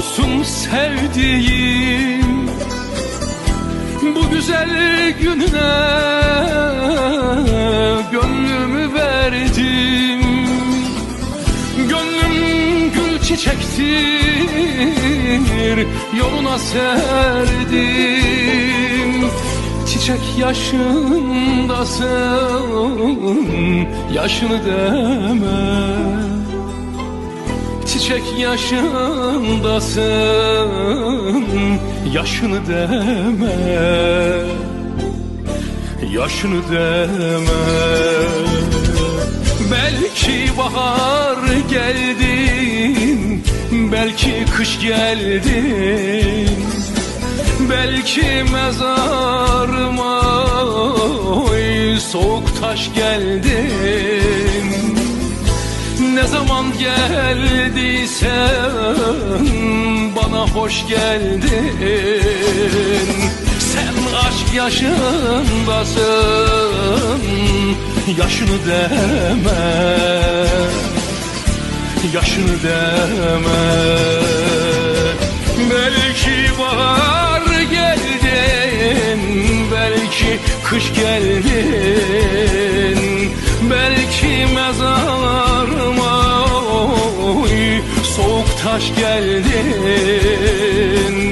olsun sevdiğim Bu güzel gününe gönlümü verdim. Gönlüm gül çiçektir Yoluna serdim. Çiçek yaşındasın Yaşını deme Çiçek yaşındasın Yaşını deme Yaşını deme. Belki bahar geldin Belki kış geldin Belki mezarıma soğuk taş geldin Ne zaman geldiysen bana hoş geldin. Sen aşk yaşındasın Yaşını deme. Yaşını deme. Belki bahar geldin Belki kış geldin taş geldin.